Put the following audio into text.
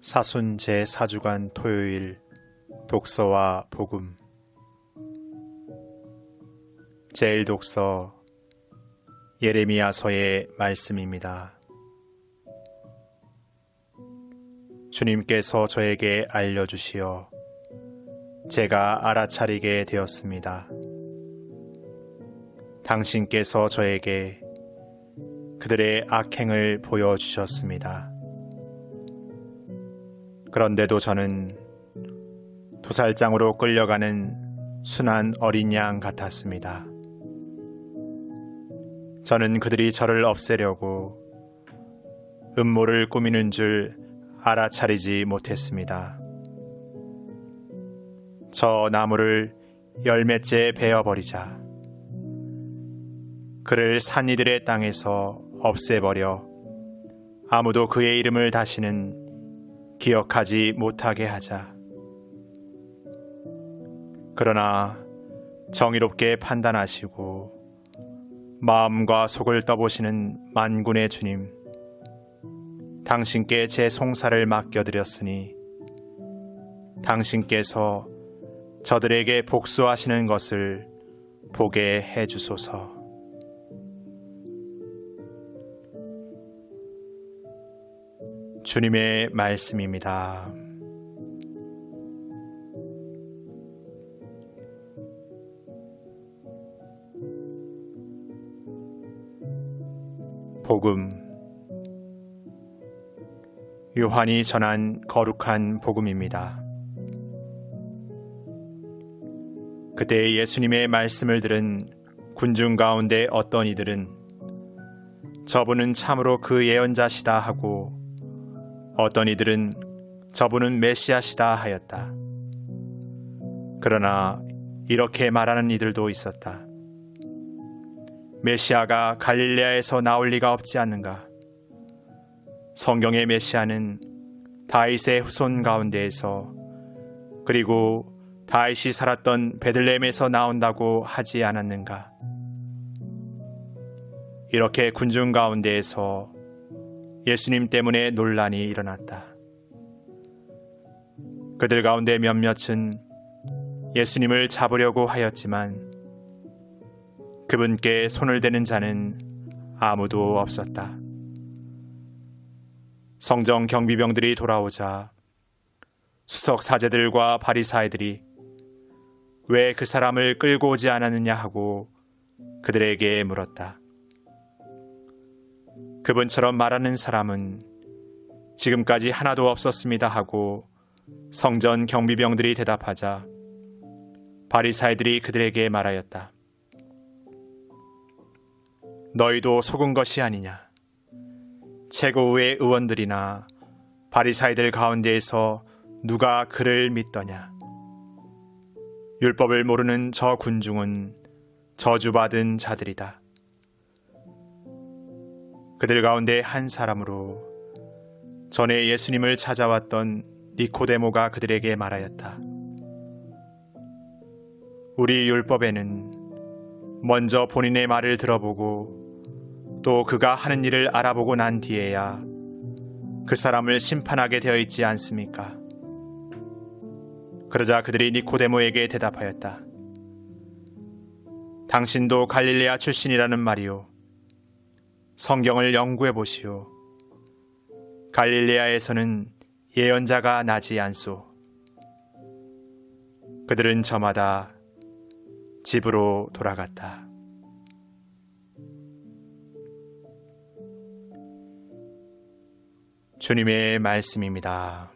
사순 제4주간 토요일 독서와 복음 제1독서 예레미야서의 말씀입니다. 주님께서 저에게 알려주시어 제가 알아차리게 되었습니다. 당신께서 저에게 그들의 악행을 보여주셨습니다. 그런데도 저는 도살장으로 끌려가는 순한 어린 양 같았습니다. 저는 그들이 저를 없애려고 음모를 꾸미는 줄 알아차리지 못했습니다. 저 나무를 열매째 베어버리자. 그를 산이들의 땅에서 없애버려 아무도 그의 이름을 다시는 기억하지 못하게 하자. 그러나 정의롭게 판단하시고 마음과 속을 떠보시는 만군의 주님, 당신께 제 송사를 맡겨드렸으니 당신께서 저들에게 복수하시는 것을 보게 해 주소서. 주님의 말씀입니다. 복음 요한이 전한 거룩한 복음입니다. 그때 예수님의 말씀을 들은 군중 가운데 어떤 이들은 저분은 참으로 그 예언자시다 하고 어떤 이들은 저분은 메시아시다 하였다. 그러나 이렇게 말하는 이들도 있었다. 메시아가 갈릴레아에서 나올 리가 없지 않는가? 성경의 메시아는 다윗의 후손 가운데에서 그리고 다윗이 살았던 베들레헴에서 나온다고 하지 않았는가? 이렇게 군중 가운데에서 예수님 때문에 논란이 일어났다. 그들 가운데 몇몇은 예수님을 잡으려고 하였지만 그분께 손을 대는 자는 아무도 없었다. 성정 경비병들이 돌아오자 수석 사제들과 바리사이들이 왜 그 사람을 끌고 오지 않았느냐 하고 그들에게 물었다. 그분처럼 말하는 사람은 지금까지 하나도 없었습니다 하고 성전 경비병들이 대답하자 바리사이들이 그들에게 말하였다. 너희도 속은 것이 아니냐. 최고의 의원들이나 바리사이들 가운데에서 누가 그를 믿더냐. 율법을 모르는 저 군중은 저주받은 자들이다. 그들 가운데 한 사람으로 전에 예수님을 찾아왔던 니코데모가 그들에게 말하였다. 우리 율법에는 먼저 본인의 말을 들어보고 또 그가 하는 일을 알아보고 난 뒤에야 그 사람을 심판하게 되어 있지 않습니까? 그러자 그들이 니코데모에게 대답하였다. 당신도 갈릴레아 출신이라는 말이오. 성경을 연구해 보시오. 갈릴레아에서는 예언자가 나지 않소. 그들은 저마다 집으로 돌아갔다. 주님의 말씀입니다.